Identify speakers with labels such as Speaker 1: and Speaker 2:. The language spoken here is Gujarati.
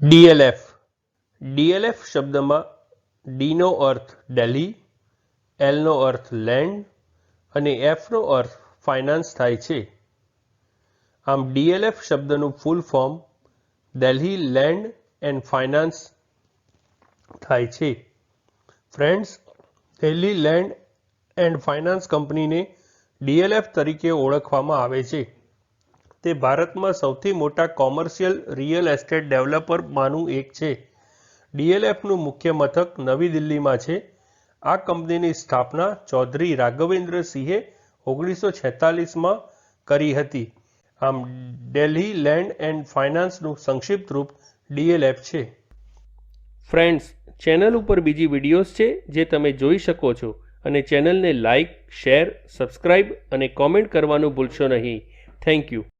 Speaker 1: ડીએલએફ ડીએલએફ શબ્દમાં ડીનો અર્થ દિલ્હી એલનો અર્થ લેન્ડ અને એફનો અર્થ ફાઇનાન્સ થાય છે. આમ ડીએલએફ શબ્દનું full form Delhi land and finance થાય છે. Friends Delhi land and finance કંપનીને ડીએલએફ તરીકે ઓળખવામાં આવે છે. તે ભારતમાં સૌથી મોટા કોમર્શિયલ રિયલ એસ્ટેટ ડેવલપરમાંનું એક છે. ડીએલએફનું મુખ્ય મથક નવી દિલ્હીમાં છે. આ કંપનીની સ્થાપના ચૌધરી રાઘવેન્દ્ર સિંહે ઓગણીસો છેતાલીસમાં કરી હતી. આમ ડેલ્હી લેન્ડ એન્ડ ફાઇનાન્સનું સંક્ષિપ્ત રૂપ ડીએલએફ છે. ફ્રેન્ડ્સ, ચેનલ ઉપર બીજી વિડીયોઝ છે જે તમે જોઈ શકો છો અને ચેનલને લાઇક શેર, સબસ્ક્રાઇબ અને કોમેન્ટ કરવાનું ભૂલશો નહીં. Thank you.